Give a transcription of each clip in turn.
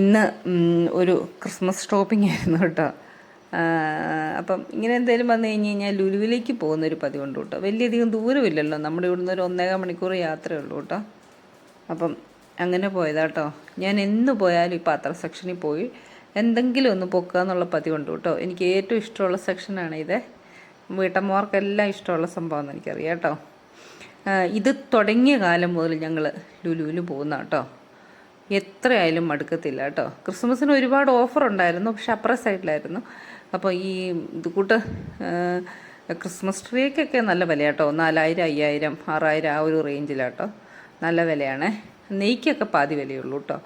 ഇന്ന് ഒരു Christmas shopping ആയിരുന്നു കേട്ടോ. അപ്പം ഇങ്ങനെ എന്തെങ്കിലും വന്നു കഴിഞ്ഞ് കഴിഞ്ഞാൽ ലുലുവിലേക്ക് പോകുന്നൊരു പതിവുണ്ട് കേട്ടോ. വലിയധികം ദൂരമില്ലല്ലോ. നമ്മുടെ ഇവിടുന്ന് ഒരു ഒന്നേകാൽ മണിക്കൂർ യാത്രയേ ഉള്ളൂ കേട്ടോ. അപ്പം അങ്ങനെ പോയതാ കേട്ടോ. ഞാൻ എന്ന് പോയാലും ഈ പാത്ര സെക്ഷനിൽ പോയി എന്തെങ്കിലും ഒന്ന് പൊക്കുക എന്നുള്ള പതിവുണ്ട് കേട്ടോ. എനിക്ക് ഏറ്റവും ഇഷ്ടമുള്ള സെക്ഷനാണ് ഇത്. വീട്ടമ്മമാർക്കെല്ലാം ഇഷ്ടമുള്ള സംഭവം എന്ന് എനിക്കറിയാം കേട്ടോ. ഇത് തുടങ്ങിയ കാലം മുതൽ ഞങ്ങൾ ലുലുവിൽ പോകുന്ന കേട്ടോ. എത്രയായാലും മടുക്കത്തില്ല കേട്ടോ. ക്രിസ്മസിന് ഒരുപാട് ഓഫർ ഉണ്ടായിരുന്നു പക്ഷെ അപ്പുറ സൈഡിലായിരുന്നു അപ്പോൾ ഈ ഇത് കൂട്ട് ക്രിസ്മസ് ട്രീക്കൊക്കെ നല്ല വില കേട്ടോ. നാലായിരം അയ്യായിരം ആറായിരം ആ ഒരു റേഞ്ചിലാട്ടോ നല്ല വിലയാണ്. നെയ്ക്കൊക്കെ പാതി വിലയുള്ളൂ കേട്ടോ.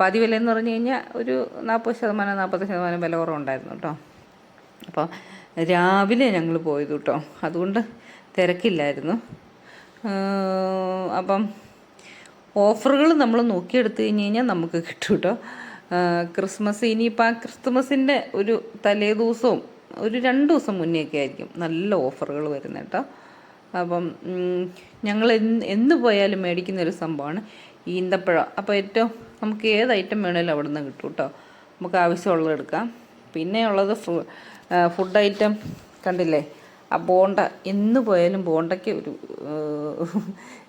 പാതി വില എന്ന് പറഞ്ഞു കഴിഞ്ഞാൽ ഒരു നാൽപ്പത് ശതമാനം നാൽപ്പത് ശതമാനം വില കുറവുണ്ടായിരുന്നു കേട്ടോ. അപ്പോൾ രാവിലെ ഞങ്ങൾ പോയത് കേട്ടോ അതുകൊണ്ട് തിരക്കില്ലായിരുന്നു. അപ്പം ഓഫറുകൾ നമ്മൾ നോക്കിയെടുത്ത് കഴിഞ്ഞ് കഴിഞ്ഞാൽ നമുക്ക് കിട്ടും കേട്ടോ ക്രിസ്മസ് ഇനിയിപ്പോൾ ആ ക്രിസ്മസിന്റെ ഒരു തലേ ദിവസവും ഒരു രണ്ട് ദിവസം മുന്നേയൊക്കെ ആയിരിക്കും നല്ല ഓഫറുകൾ വരുന്നത് കേട്ടോ അപ്പം ഞങ്ങൾ എന്ന് പോയാലും മേടിക്കുന്ന ഒരു സംഭവമാണ് ഈന്തപ്പഴം. അപ്പോൾ ഏറ്റവും നമുക്ക് ഏത് ഐറ്റം വേണേലും അവിടെ നിന്ന് കിട്ടും കേട്ടോ നമുക്ക് ആവശ്യമുള്ളത് എടുക്കാം. പിന്നെ ഉള്ളത് ഫുഡ് ഐറ്റം കണ്ടില്ലേ? ആ ബോണ്ട എന്ന് പോയാലും ബോണ്ടയ്ക്ക് ഒരു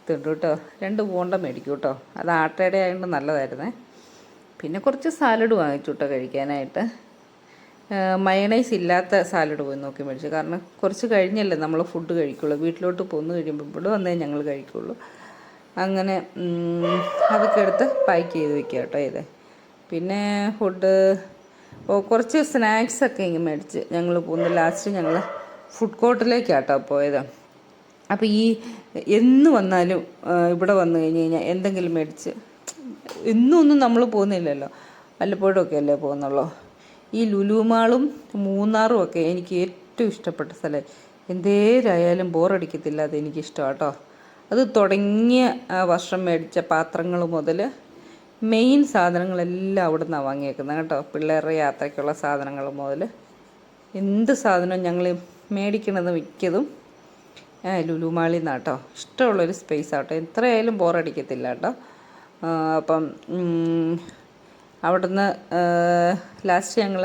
ഇതുണ്ട് കേട്ടോ. രണ്ട് ബോണ്ട മേടിക്കും കേട്ടോ. അത് ആട്ടയുടെ ആയതുകൊണ്ട് നല്ലതായിരുന്നേ. പിന്നെ കുറച്ച് സാലഡ് വാങ്ങിച്ചു കേട്ടോ കഴിക്കാനായിട്ട്. മയണൈസ് ഇല്ലാത്ത സാലഡ് പോയി നോക്കി മേടിച്ചു. കാരണം കുറച്ച് കഴിഞ്ഞല്ലേ നമ്മൾ ഫുഡ് കഴിക്കുള്ളൂ. വീട്ടിലോട്ട് പോന്നു കഴിയുമ്പോൾ ഇവിടെ വന്നേ ഞങ്ങൾ കഴിക്കുള്ളൂ. അങ്ങനെ അതൊക്കെ എടുത്ത് പാക്ക് ചെയ്ത് വെക്കുക കേട്ടോ ഇത്. പിന്നെ ഫുഡ് കുറച്ച് സ്നാക്സൊക്കെ ഇങ്ങനെ മേടിച്ച് ഞങ്ങൾ പോകുന്ന ലാസ്റ്റ് ഞങ്ങൾ ഫുഡ് കോർട്ടിലേക്കാട്ടോ പോയത്. അപ്പോൾ ഈ എന്ന് വന്നാലും ഇവിടെ വന്നു കഴിഞ്ഞ് കഴിഞ്ഞാൽ എന്തെങ്കിലും മേടിച്ച് എന്നും ഒന്നും നമ്മൾ പോകുന്നില്ലല്ലോ. വല്ലപ്പോഴൊക്കെ അല്ലേ പോകുന്നുള്ളൂ. ഈ ലുലുമാളും മൂന്നാറും ഒക്കെ എനിക്ക് ഏറ്റവും ഇഷ്ടപ്പെട്ട സ്ഥലം. എന്തേരായാലും ബോറടിക്കത്തില്ല അത് എനിക്കിഷ്ടമാണ് കേട്ടോ അത് തുടങ്ങിയ വർഷം മേടിച്ച പാത്രങ്ങൾ മുതൽ മെയിൻ സാധനങ്ങളെല്ലാം അവിടെ നിന്നാണ് വാങ്ങിയേക്കുന്നത് കേട്ടോ. പിള്ളേരുടെ യാത്രയ്ക്കുള്ള സാധനങ്ങൾ മുതൽ എന്ത് സാധനവും ഞങ്ങൾ മേടിക്കണത് മിക്കതും ലുലുമാളിൽ ലുലു മാളിൽ നിന്നാണ് കേട്ടോ ഇഷ്ടമുള്ളൊരു സ്പേസ് ആട്ടോ എത്രയായാലും ബോറടിക്കത്തില്ല കേട്ടോ. അപ്പം അവിടുന്ന് ലാസ്റ്റ് ഞങ്ങൾ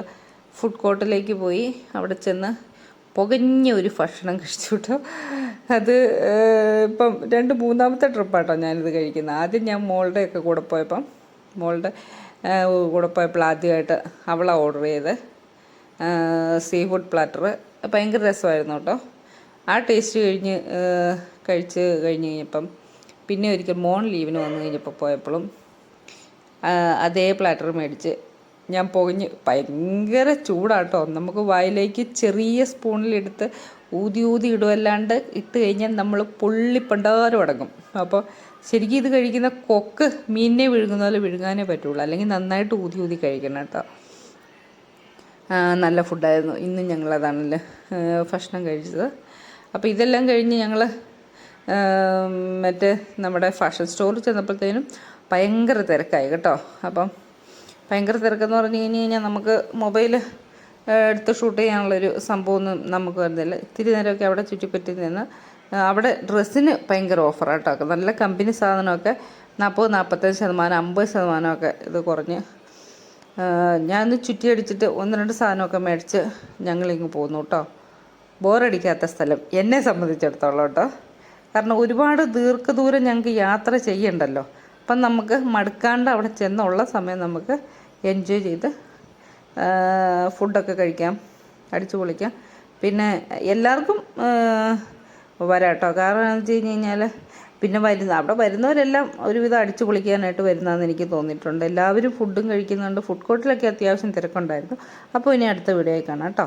ഫുഡ് കോർട്ടിലേക്ക് പോയി. അവിടെ ചെന്ന് പുകഞ്ഞ ഒരു ഭക്ഷണം കഴിച്ചു കേട്ടോ. അത് ഇപ്പം രണ്ട് മൂന്നാമത്തെ ട്രിപ്പാട്ടോ ഞാനിത് കഴിക്കുന്നത് ആദ്യം ഞാൻ മോളുടെ ഒക്കെ കൂടെ പോയപ്പം മോളുടെ കൂടെ പോയപ്പോൾ ആദ്യമായിട്ട് അവളാണ് ഓർഡർ ചെയ്ത് സീ ഫുഡ് പ്ലാറ്റർ ഭയങ്കര രസമായിരുന്നു കേട്ടോ. ആ ടേസ്റ്റ് കഴിഞ്ഞ് കഴിച്ച് കഴിഞ്ഞ് കഴിഞ്ഞപ്പം പിന്നെ ഒരിക്കൽ മോൺ ലീവിന് വന്നു കഴിഞ്ഞപ്പോൾ പോയപ്പോഴും അതേ പ്ലാറ്റർ മേടിച്ച് ഞാൻ പൊകഞ്ഞ് ഭയങ്കര ചൂടാട്ടോ നമുക്ക് വായിലേക്ക് ചെറിയ സ്പൂണിലെടുത്ത് ഊതി ഊതി ഇടുമല്ലാണ്ട് ഇട്ട് കഴിഞ്ഞാൽ നമ്മൾ പൊള്ളിപ്പണ്ടാരം അടങ്ങും. അപ്പോൾ ശരിക്കും ഇത് കഴിക്കുന്ന കൊക്ക് മീനിനെ വിഴുങ്ങുന്ന പോലെ വിഴുങ്ങാനേ പറ്റുള്ളൂ. അല്ലെങ്കിൽ നന്നായിട്ട് ഊതി ഊതി കഴിക്കണം കേട്ടോ. നല്ല ഫുഡായിരുന്നു ഇന്നും ഞങ്ങളതാണല്ലോ ഭക്ഷണം കഴിച്ചത്. അപ്പോൾ ഇതെല്ലാം കഴിഞ്ഞ് ഞങ്ങൾ മറ്റേ നമ്മുടെ ഫാഷൻ സ്റ്റോറിൽ ചെന്നപ്പോഴത്തേനും ഭയങ്കര തിരക്കായി കേട്ടോ. അപ്പം ഭയങ്കര തിരക്കെന്ന് പറഞ്ഞു കഴിഞ്ഞ് കഴിഞ്ഞാൽ നമുക്ക് മൊബൈൽ എടുത്ത് ഷൂട്ട് ചെയ്യാനുള്ളൊരു സംഭവമൊന്നും നമുക്ക് വരുന്നില്ല. ഇത്തിരി നേരമൊക്കെ അവിടെ ചുറ്റിപ്പറ്റി നിന്ന് അവിടെ ഡ്രസ്സിന് ഭയങ്കര ഓഫറാട്ടോ നല്ല കമ്പനി സാധനമൊക്കെ നാൽപ്പത് നാൽപ്പത്തഞ്ച് ശതമാനം അമ്പത് ശതമാനമൊക്കെ ഇത് കുറഞ്ഞ് ഞാൻ ചുറ്റിയടിച്ചിട്ട് ഒന്ന് രണ്ട് സാധനമൊക്കെ മേടിച്ച് ഞങ്ങളിങ്ങ് പോന്നു കേട്ടോ. ബോറടിക്കാത്ത സ്ഥലം. എന്നെ സംബന്ധിച്ചിടത്തോളം കേട്ടോ. കാരണം ഒരുപാട് ദീർഘദൂരം ഞങ്ങൾക്ക് യാത്ര ചെയ്യണ്ടല്ലോ. അപ്പം നമുക്ക് മടുക്കാണ്ട് അവിടെ ചെന്നുള്ള സമയം നമുക്ക് എൻജോയ് ചെയ്ത് ഫുഡൊക്കെ കഴിക്കാം അടിച്ചു പൊളിക്കാം. പിന്നെ എല്ലാവർക്കും വരാം കേട്ടോ കാരണം എന്ന് വെച്ച് കഴിഞ്ഞ് കഴിഞ്ഞാൽ പിന്നെ വരുന്ന അവിടെ വരുന്നവരെല്ലാം ഒരുവിധം അടിച്ചു പൊളിക്കാനായിട്ട് വരുന്നതെന്ന് എനിക്ക് തോന്നിയിട്ടുണ്ട്. എല്ലാവരും ഫുഡും കഴിക്കുന്നുണ്ട്. ഫുഡ് കോർട്ടിലൊക്കെ അത്യാവശ്യം തിരക്കുണ്ടായിരുന്നു. അപ്പോൾ ഇനി അടുത്ത വീഡിയോയിൽ കാണാം കേട്ടോ.